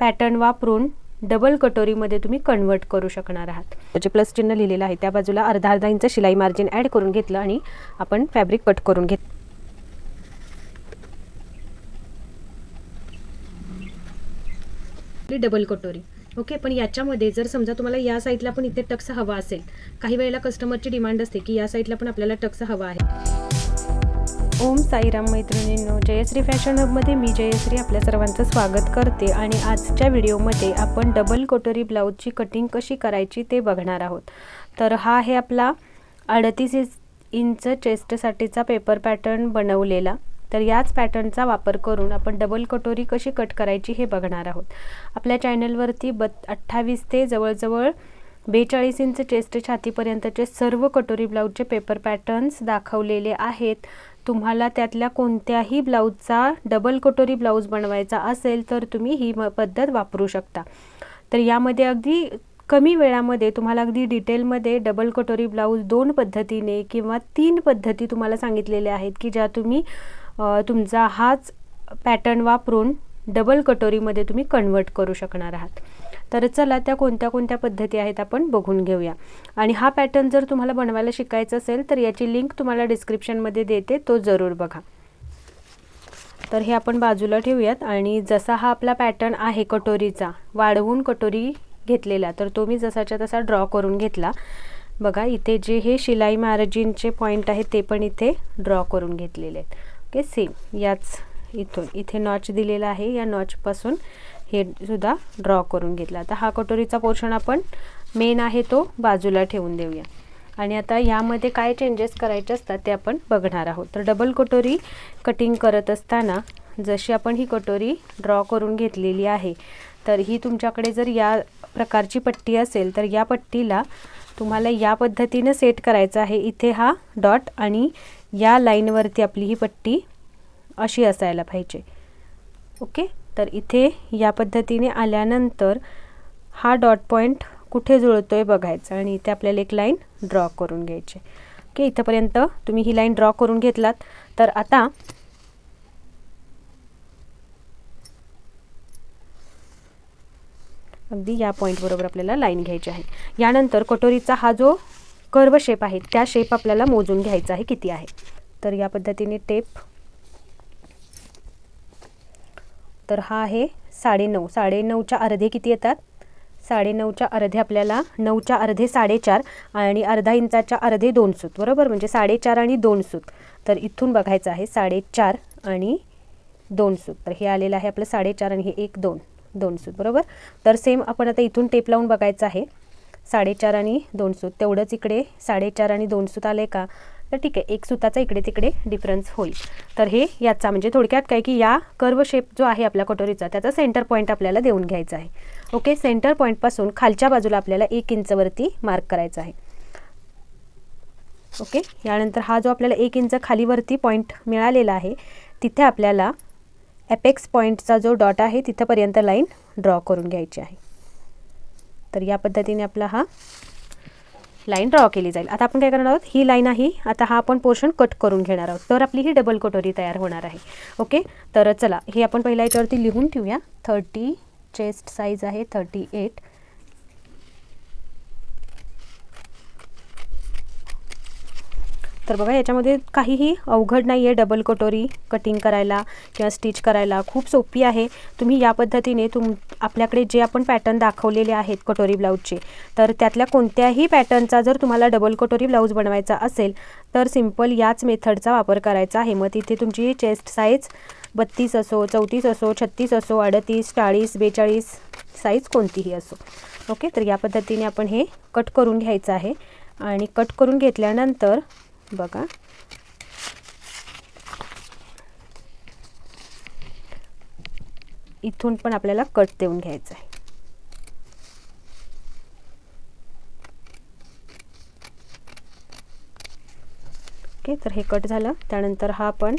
Pattern वापरून double कटोरीमध्ये तुम्ही convert करू शकणार आहात. जे प्लस चिन्ह लिहिलेलं आहे. त्या बाजूला अर्धा अर्धा इंच शिलाई मार्जिन ॲड करून घेतलं आणि आपण फॅब्रिक कट करून घेत डबल कटोरी. ओके पण याच्यामध्ये जर समजा तुम्हाला या साईडला पण इथे टक्स हवा असेल काही वेळेला कस्टमरची डिमांड असते की या साईडला पण आपल्याला टक्स हवा आहे. ओम साईराम मैत्रिणींनो जयश्री फॅशन हबमध्ये मी जयश्री आपल्या सर्वांचं स्वागत करते आणि आजच्या व्हिडिओमध्ये आपण डबल कटोरी ब्लाऊजची कटिंग कशी करायची ते बघणार आहोत. तर हा आहे आपला अडतीस इंच चेस्टसाठीचा पेपर पॅटर्न बनवलेला. तर याच पॅटर्नचा वापर करून आपण डबल कटोरी कशी कट करायची हे बघणार आहोत. आपल्या चॅनलवरती बत अठ्ठावीस ते जवळजवळ बेचाळीस इंच चेस्ट छातीपर्यंतचे सर्व कटोरी ब्लाऊजचे पेपर पॅटर्न्स दाखवलेले आहेत. तुम्हाला त्यातल्या कोणत्याही ब्लाऊजचा डबल कटोरी ब्लाऊज बनवायचा असेल तर तुम्ही ही म पद्धत वापरू शकता. तर यामध्ये अगदी कमी वेळामध्ये तुम्हाला अगदी डिटेलमध्ये डबल कटोरी ब्लाऊज दोन पद्धतीने किंवा तीन पद्धती तुम्हाला सांगितलेल्या आहेत की ज्या तुम्ही तुमचा हाच पॅटर्न वापरून डबल कटोरीमध्ये तुम्ही कन्वर्ट करू शकणार आहात. तर चला त्या कोणत्या कोणत्या पद्धती आहेत आपण बघून घेऊया. आणि हा पॅटर्न जर तुम्हाला बनवायला शिकायचा असेल तर याची लिंक तुम्हाला डिस्क्रिप्शनमध्ये देते तो जरूर बघा. तर हे आपण बाजूला ठेवूयात आणि जसा हा आपला पॅटर्न आहे कटोरीचा वाढवून कटोरी घेतलेला तर तो मी जसाच्या तसा ड्रॉ करून घेतला. बघा इथे जे हे शिलाई मार्जिनचे पॉईंट आहेत ते पण इथे ड्रॉ करून घेतलेले आहेत. ओके सेम याच इथून इथे नॉच दिलेला आहे. या नॉचपासून हे सुद्धा ड्रॉ करून घेतला. आता हा कटोरीचा पोर्शन आपण मेन आहे तो बाजूला ठेवून देऊया. आणि आता यामध्ये काय चेंजेस करायचे असतात ते आपण बघणार आहोत. तर डबल कटोरी कटिंग करत असताना जशी आपण ही कटोरी ड्रॉ करून घेतलेली आहे तर ही तुमच्याकडे जर या प्रकारची पट्टी असेल तर या पट्टीला तुम्हाला या पद्धतीनं सेट करायचं आहे. इथे हा डॉट आणि या लाईनवरती आपली ही पट्टी अशी असायला पाहिजे. ओके? तर इथे या पद्धतीने आल्यानंतर हा डॉट पॉईंट कुठे जुळतो आहे बघायचं आणि इथे आपल्याला एक लाईन ड्रॉ करून घ्यायची. ओके? इथंपर्यंत तुम्ही ही लाईन ड्रॉ करून घेतलात. तर आता अगदी या पॉईंटबरोबर आपल्याला लाईन घ्यायची आहे. यानंतर कटोरीचा हा जो कर्व शेप आहे त्या शेप आपल्याला मोजून घ्यायचा आहे किती आहे. तर या पद्धतीने टेप तर हा आहे साडेनऊ. साडेनऊच्या अर्धे किती येतात? साडेनऊच्या अर्धे आपल्याला नऊच्या अर्धे साडेचार आणि अर्धा इंचाच्या अर्धे दोन सूत. बरोबर? म्हणजे साडेचार आणि दोन सूत. तर इथून बघायचं आहे साडेचार आणि दोन सूत. तर हे आलेलं आहे आपलं साडेचार आणि हे एक दोन. दोन सूत. बरोबर? तर सेम आपण आता इथून टेप लावून बघायचं आहे. साडेचार आणि दोन सूत. तेवढंच इकडे साडेचार आणि दोन सूत आले का? तर ठीक आहे एक सुताचा इकडे तिकडे डिफरन्स होईल. तर हे याचा म्हणजे थोडक्यात काय की या कर्व शेप जो आहे आपल्या कटोरीचा त्याचा सेंटर पॉईंट आपल्याला देऊन घ्यायचा आहे. ओके सेंटर पॉईंटपासून खालच्या बाजूला आपल्याला एक इंचवरती मार्क करायचा आहे. ओके यानंतर हा जो आपल्याला एक इंच खालीवरती पॉईंट मिळालेला आहे तिथे आपल्याला एपेक्स पॉईंटचा जो डॉट आहे तिथंपर्यंत लाईन ड्रॉ करून घ्यायची आहे. तर या पद्धतीने आपला हा लाईन ड्रॉ केली जाईल. आता आपण काय करणार आहोत? ही लाईन आहे. आता हा आपण पोर्शन कट करून घेणार आहोत. तर आपली ही डबल कटोरी तयार होणार आहे. ओके? तर चला हे आपण पहिल्या याच्यावरती लिहून ठेवूया. थर्टी चेस्ट साईज आहे थर्टी एट. तर बघा याच्यामध्ये काहीही अवघड नाही आहे डबल कटोरी कटिंग करायला किंवा स्टिच करायला. खूप सोपी आहे. तुम्ही या पद्धतीने तुम आपल्याकडे जे आपण पॅटर्न दाखवलेले आहेत कटोरी ब्लाऊजचे तर त्यातल्या कोणत्याही पॅटर्नचा जर तुम्हाला डबल कटोरी ब्लाऊज बनवायचा असेल तर सिंपल याच मेथडचा वापर करायचा आहे. मग तिथे तुमची चेस्ट साईज बत्तीस असो चौतीस असो छत्तीस असो अडतीस चाळीस बेचाळीस साईज कोणतीही असो. ओके तर या पद्धतीने आपण हे कट करून घ्यायचं आहे. आणि कट करून घेतल्यानंतर बघा. इथून पण आपल्याला कट देऊन घ्यायचं आहे. ओके तर हे कट झालं. त्यानंतर हा पण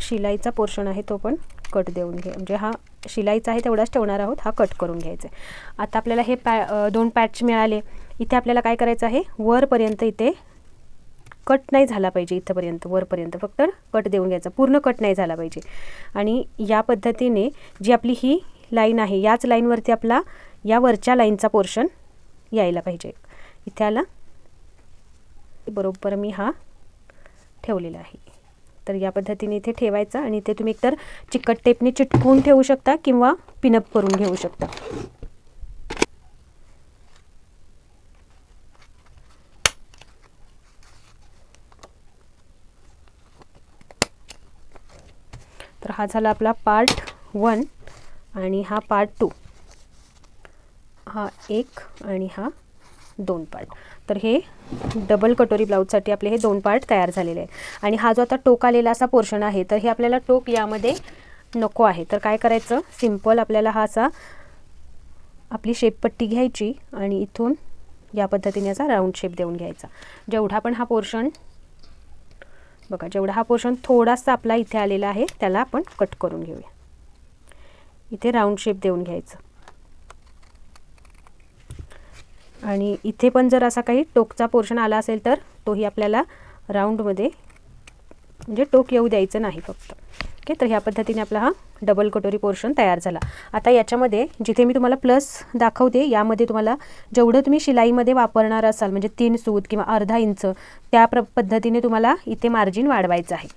शिलाईचा पोर्शन आहे तो पण कट देऊन घे. म्हणजे हा शिलाईचा आहे तेवढाच ठेवणार आहोत हा कट करून घ्यायचा आहे. आता आपल्याला हे पॅ दोन पॅच मिळाले. इथे आपल्याला काय करायचं आहे? वरपर्यंत इथे कट नाही झाला पाहिजे इथंपर्यंत वरपर्यंत. फक्त कट देऊन घ्यायचा. पूर्ण कट नाही झाला पाहिजे. आणि या पद्धतीने जी आपली ही लाईन आहे याच लाईनवरती आपला या वरच्या लाईनचा पोर्शन यायला पाहिजे. इथे आला. बरोबर मी हा ठेवलेला आहे. तर या पद्धतीने इथे ठेवायचा आणि इथे तुम्ही एकतर चिकट टेपने चिटकवून ठेवू शकता किंवा पिनअप करून घेऊ शकता. तर हा झाला आपला पार्ट वन आणि हा पार्ट टू हा एक आणि हा दोन पार्ट तर हे डबल कटोरी ब्लाऊजसाठी आपले हे दोन पार्ट तयार झालेले आहे आणि हा जो आता टोक आलेला असा पोर्शन आहे तर हे आपल्याला टोक यामध्ये नको आहे. तर काय करायचं? सिंपल आपल्याला हा असा आपली शेपपट्टी घ्यायची आणि इथून या पद्धतीने असा राऊंड शेप देऊन घ्यायचा. जेवढा पण हा पोर्शन बघा जेवढा हा पोर्शन थोडासा आपला इथे आलेला आहे त्याला आपण कट करून घेऊया. इथे राऊंड शेप देऊन घ्यायचं. आणि इथे पण जर असा काही टोकचा पोर्शन आला असेल तर तोही आपल्याला राऊंडमध्ये म्हणजे टोक येऊ द्यायचं नाही फक्त. ओके तर ह्या पद्धतीने आपला हा डबल कटोरी पोर्शन तयार झाला. आता याच्यामध्ये जिथे मी तुम्हाला प्लस दाखवते यामध्ये तुम्हाला जेवढं तुम्ही शिलाईमध्ये वापरणार असाल म्हणजे तीन सूत किंवा अर्धा इंच त्या प्र पद्धतीने तुम्हाला इथे मार्जिन वाढवायचं आहे.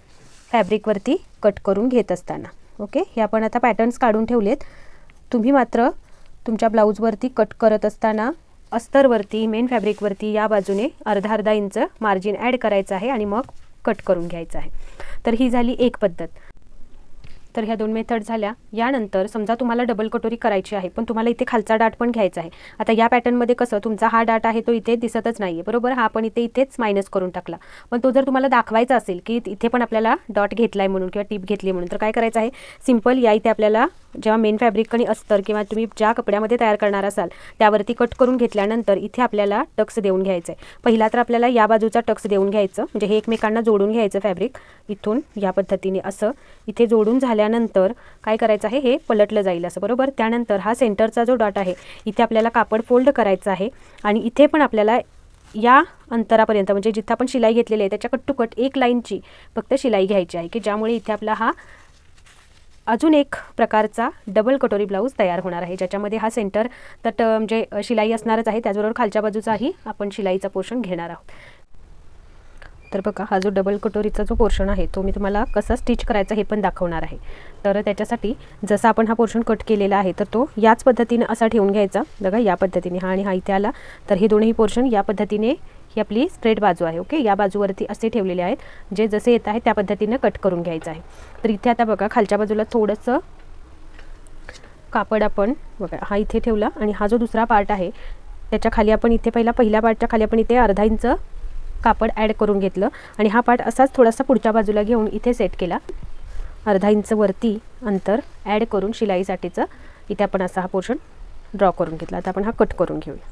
फॅब्रिकवरती कट करून घेत असताना. ओके हे आपण आता पॅटर्न्स काढून ठेवलेत. तुम्ही मात्र तुमच्या ब्लाऊजवरती कट करत असताना अस्तरवरती मेन फॅब्रिकवरती या बाजूने अर्धा अर्धा इंच मार्जिन ॲड करायचं आहे आणि मग कट करून घ्यायचं आहे. तर ही झाली एक पद्धत. तर ह्या दोन मेथड झाल्या. यानंतर समजा तुम्हाला डबल कटोरी करायची आहे पण तुम्हाला इथे खालचा डाट पण घ्यायचा आहे. आता या पॅटर्नमध्ये कसं तुमचा हा डाट आहे तो इथे दिसतच नाही आहे बरोबर? हा आपण इथे इथेच मायनस करून टाकला. पण तो जर तुम्हाला दाखवायचा असेल की इथे पण आपल्याला डॉट घेतला आहे म्हणून किंवा टीप घेतली म्हणून तर काय करायचं आहे? सिंपल या इथे आपल्याला जेव्हा मेन फॅब्रिक आणि अस्तर किंवा तुम्ही ज्या कपड्यामध्ये तयार करणार असाल त्यावरती कट करून घेतल्यानंतर इथे आपल्याला टक्स देऊन घ्यायचं आहे. पहिला तर आपल्याला या बाजूचा टक्स देऊन घ्यायचं म्हणजे हे एकमेकांना जोडून घ्यायचं फॅब्रिक इथून या पद्धतीने. असं इथे जोडून झाल्यानंतर काय करायचं आहे? हे पलटलं जाईल असं बरोबर? त्यानंतर हा सेंटरचा जो डॉट आहे इथे आपल्याला कापड फोल्ड करायचं आहे आणि इथे पण आपल्याला या अंतरापर्यंत म्हणजे जिथं आपण शिलाई घेतलेली आहे त्याच्या कट्टुकट एक लाईनची फक्त शिलाई घ्यायची आहे की ज्यामुळे इथे आपला हा अजून एक प्रकारचा डबल कटोरी ब्लाऊज तयार होणार आहे ज्याच्यामध्ये हा सेंटर तट म्हणजे शिलाई असणारच आहे त्याचबरोबर खालच्या बाजूचाही आपण शिलाईचा पोर्शन घेणार आहोत. तर बघा हा जो डबल कटोरीचा जो पोर्शन आहे तो मी तुम्हाला कसा स्टिच करायचा हे पण दाखवणार आहे. तर त्याच्यासाठी जसा आपण हा पोर्शन कट केलेला आहे तर तो याच पद्धतीने असा ठेवून घ्यायचा. बघा या पद्धतीने हा आणि हा इथे आला. तर हे दोन्ही पोर्शन या पद्धतीने ही आपली स्ट्रेट बाजू आहे ओके या बाजूवरती असे ठेवलेले आहेत जे जसे येत आहे त्या पद्धतीनं कट करून घ्यायचं आहे. तर इथे आता बघा खालच्या बाजूला थोडंसं कापड आपण बघा हा इथे ठेवला. आणि हा जो दुसरा पार्ट आहे त्याच्याखाली आपण इथे पहिला पहिल्या पार्टच्या खाली आपण इथे अर्धा इंच कापड ॲड करून घेतलं. आणि हा पार्ट असाच थोडासा पुढच्या बाजूला घेऊन इथे सेट केला. अर्धा इंच वरती अंतर ॲड करून शिलाईसाठीचं इथे आपण असा हा पोर्शन ड्रॉ करून घेतला. आता आपण हा कट करून घेऊया.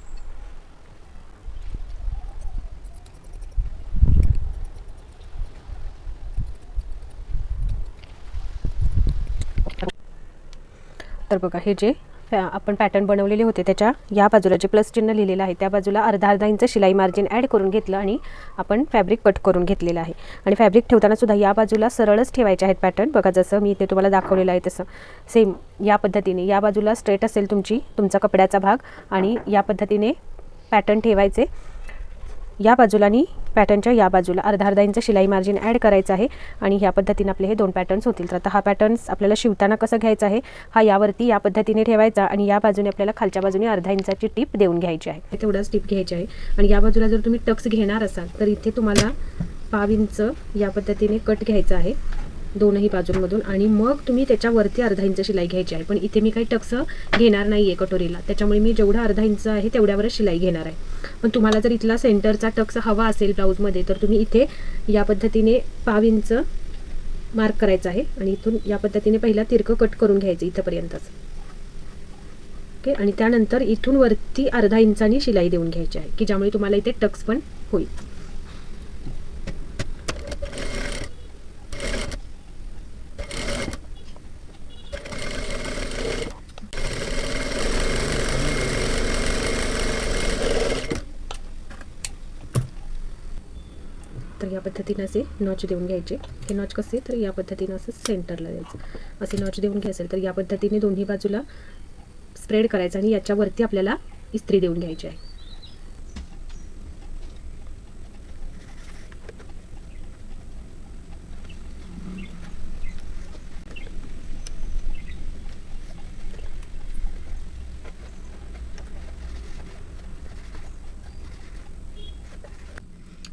तर बघा हे जे आपण पॅटर्न बनवलेले होते त्याच्या या बाजूला जे प्लस चिन्ह लिहिलेलं आहे त्या बाजूला अर्धा अर्धा इंच शिलाई मार्जिन ॲड करून घेतलं आणि आपण फॅब्रिक कट करून घेतलेलं आहे. आणि फॅब्रिक ठेवताना सुद्धा या बाजूला सरळच ठेवायचे आहेत पॅटर्न बघा जसं मी इथे तुम्हाला दाखवलेलं आहे तसं. सेम या पद्धतीने. या बाजूला स्ट्रेट असेल तुमची तुमचा कपड्याचा भाग आणि या पद्धतीने पॅटर्न ठेवायचे. या बाजूला आणि पॅटर्नच्या या बाजूला अर्धा अर्धा इंच शिलाई मार्जिन ॲड करायचं आहे आणि ह्या पद्धतीने आपले हे दोन पॅटर्न्स होतील. तर आता हा पॅटर्न्स आपल्याला शिवताना कसं घ्यायचा आहे? हा यावरती या पद्धतीने ठेवायचा आणि या बाजूने आपल्याला खालच्या बाजूने अर्धा इंचाची टीप देऊन घ्यायची आहे. तेवढाच टीप घ्यायची आहे. आणि या बाजूला जर तुम्ही टक्स घेणार असाल तर इथे तुम्हाला पाव इंच या पद्धतीने कट घ्यायचा आहे. दोनही बाजूंमधून. आणि मग तुम्ही त्याच्यावरती अर्धा इंच शिलाई घ्यायची आहे. पण इथे मी काही टक्स घेणार नाही आहे कटोरीला त्याच्यामुळे मी जेवढा अर्धा इंच आहे तेवढ्यावरच शिलाई घेणार आहे. पण तुम्हाला जर इथला सेंटरचा टक्स हवा असेल ब्लाऊजमध्ये तर तुम्ही इथे या पद्धतीने पाव इंच मार्क करायचं आहे. आणि इथून या पद्धतीने पहिला तिरकं कट करून घ्यायचं इथंपर्यंतच. ओके? आणि त्यानंतर इथून वरती अर्धा इंचानी शिलाई देऊन घ्यायची आहे की ज्यामुळे तुम्हाला इथे टक्स पण होईल. या पद्धतीनं असे नॉच देऊन घ्यायचे. हे नॉच कसे? तर या पद्धतीनं असं सेंटरला द्यायचं. असे नॉच देऊन घ्यायचं तर या पद्धतीने दोन्ही बाजूला स्प्रेड करायचं आणि याच्यावरती आपल्याला इस्त्री देऊन घ्यायची आहे.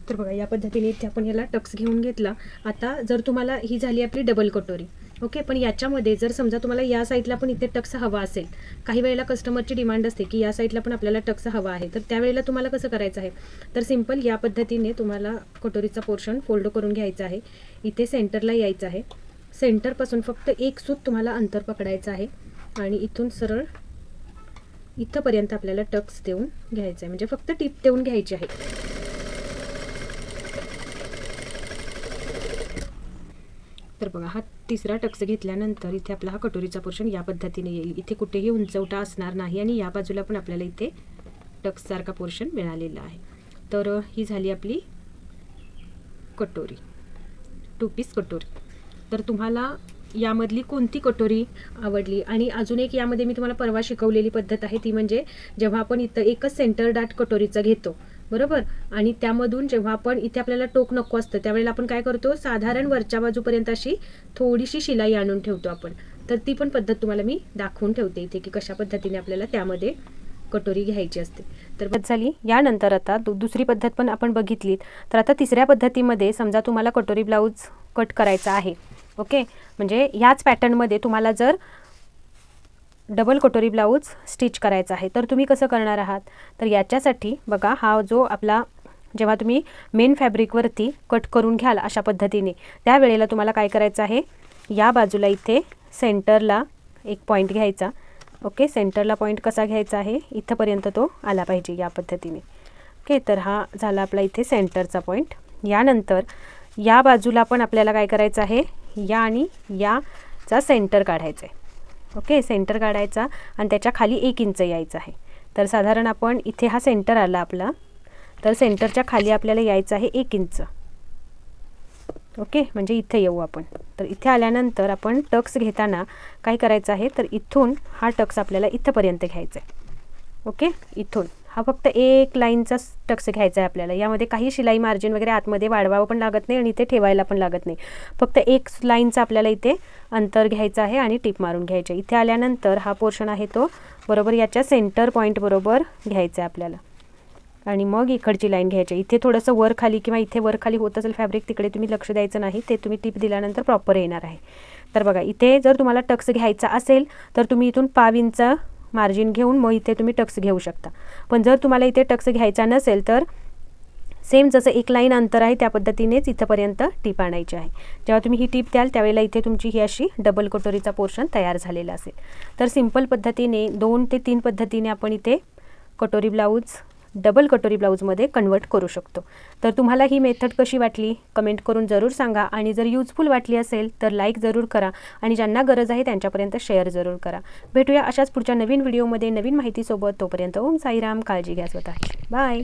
तर बघा या पद्धतीने इथे आपण याला टक्स घेऊन घेतला. आता जर तुम्हाला ही झाली आपली डबल कटोरी ओके पण याच्यामध्ये जर समजा तुम्हाला या साईडला पण इथे टक्स हवा असेल काही वेळेला कस्टमरची डिमांड असते की या साईडला पण आपल्याला टक्स हवा आहे तर त्यावेळेला तुम्हाला कसं करायचं आहे? तर सिंपल या पद्धतीने तुम्हाला कटोरीचा पोर्शन फोल्ड करून घ्यायचा आहे. इथे सेंटरला यायचं आहे. सेंटरपासून फक्त एक सूत तुम्हाला अंतर पकडायचं आहे. आणि इथून सरळ इथंपर्यंत आपल्याला टक्स देऊन घ्यायचं आहे. म्हणजे फक्त टिप देऊन घ्यायची आहे. तर बघा हा तिसरा टक्स घेतल्यानंतर इथे आपला हा कटोरीचा पोर्शन या पद्धतीने येईल. इथे कुठेही उंचवटा असणार नाही आणि या बाजूला पण आपल्याला इथे टक्ससारखा पोर्शन मिळालेला आहे. तर ही झाली आपली कटोरी. टू पीस कटोरी. तर तुम्हाला यामधली कोणती कटोरी आवडली? आणि अजून एक यामध्ये मी तुम्हाला परवा शिकवलेली पद्धत आहे ती म्हणजे जेव्हा आपण इथं एकच सेंटर डाट कटोरीचा घेतो बरोबर? आणि त्यामधून जेव्हा आपण इथे आपल्याला टोक नको असतं त्यावेळेला आपण काय करतो? साधारण वरच्या बाजूपर्यंत अशी थोडीशी शिलाई आणून ठेवतो आपण. तर ती पण पद्धत तुम्हाला मी दाखवून ठेवते इथे की कशा पद्धतीने आपल्याला त्यामध्ये कटोरी घ्यायची असते. तर पद्धत झाली यानंतर आता दुसरी पद्धत पण आपण बघितली तर आता तिसऱ्या पद्धतीमध्ये समजा तुम्हाला कटोरी ब्लाऊज कट करायचा आहे ओके? म्हणजे ह्याच पॅटर्नमध्ये तुम्हाला जर डबल कटोरी ब्लाऊज स्टिच करायचा आहे. तर तुम्ही कसं करणार आहात? तर याच्यासाठी बघा हा जो आपला जेव्हा तुम्ही मेन फॅब्रिकवरती कट करून घ्याल अशा पद्धतीने त्यावेळेला तुम्हाला काय करायचं आहे? या बाजूला इथे सेंटरला एक पॉईंट घ्यायचा. ओके सेंटरला पॉईंट कसा घ्यायचा आहे? इथंपर्यंत तो आला पाहिजे या पद्धतीने. ओके तर हा झाला आपला इथे सेंटरचा पॉईंट यानंतर या बाजूला पण आपल्याला काय करायचं आहे? या आणि याचा सेंटर काढायचा आहे. ओके सेंटर काढायचा आणि त्याच्याखाली एक इंच यायचं आहे. तर साधारण आपण इथे हा सेंटर आला आपला. तर सेंटरच्या खाली आपल्याला यायचं आहे एक इंच. ओके म्हणजे इथे येऊ आपण. तर इथे आल्यानंतर आपण टक्स घेताना काय करायचं आहे? तर इथून हा टक्स आपल्याला इथंपर्यंत घ्यायचा आहे. ओके इथून. हा फक्त एक लाईनचा टक्स घ्यायचा आहे आपल्याला. यामध्ये काही शिलाई मार्जिन वगैरे आतमध्ये वाढवावं पण लागत नाही आणि इथे ठेवायला पण लागत नाही. फक्त एक लाईनचा आपल्याला इथे अंतर घ्यायचं आहे आणि टिप मारून घ्यायचे इथे आल्यानंतर हा पोर्शन आहे तो बरोबर याच्या सेंटर पॉईंट बरोबर घ्यायचा आहे आपल्याला. आणि मग इकडची लाईन घ्यायची इथे थोडंसं वर खाली किंवा इथे वर खाली होत असेल फॅब्रिक तिकडे तुम्ही लक्ष द्यायचं नाही. ते तुम्ही टिप दिल्यानंतर प्रॉपर येणार आहे. तर बघा इथे जर तुम्हाला टक्स घ्यायचा असेल तर तुम्ही इथून पाव इंच मार्जिन घेऊन मग इथे तुम्ही टक्स घेऊ शकता. पण जर तुम्हाला इथे टक्स घ्यायचा नसेल तर सेम जसं एक लाईन अंतर आहे त्या पद्धतीनेच इथंपर्यंत टीप आणायची आहे. जेव्हा तुम्ही ही टीप द्याल त्यावेळेला इथे तुमची ही अशी डबल कटोरीचा पोर्शन तयार झालेला असेल. तर सिंपल पद्धतीने दोन ते तीन पद्धतीने आपण इथे कटोरी ब्लाऊज डबल कटोरी ब्लाऊजमध्ये कन्वर्ट करू शकतो. तर तुम्हाला ही मेथड कशी वाटली? कमेंट करून जरूर सांगा आणि जर यूजफुल वाटली असेल तर लाईक जरूर करा आणि ज्यांना गरज आहे त्यांच्यापर्यंत शेअर जरूर करा. भेटूया अशाच पुढच्या नवीन व्हिडिओमध्ये नवीन माहितीसोबत. तोपर्यंत ओम साईराम काळजी घ्या स्वतःची. बाय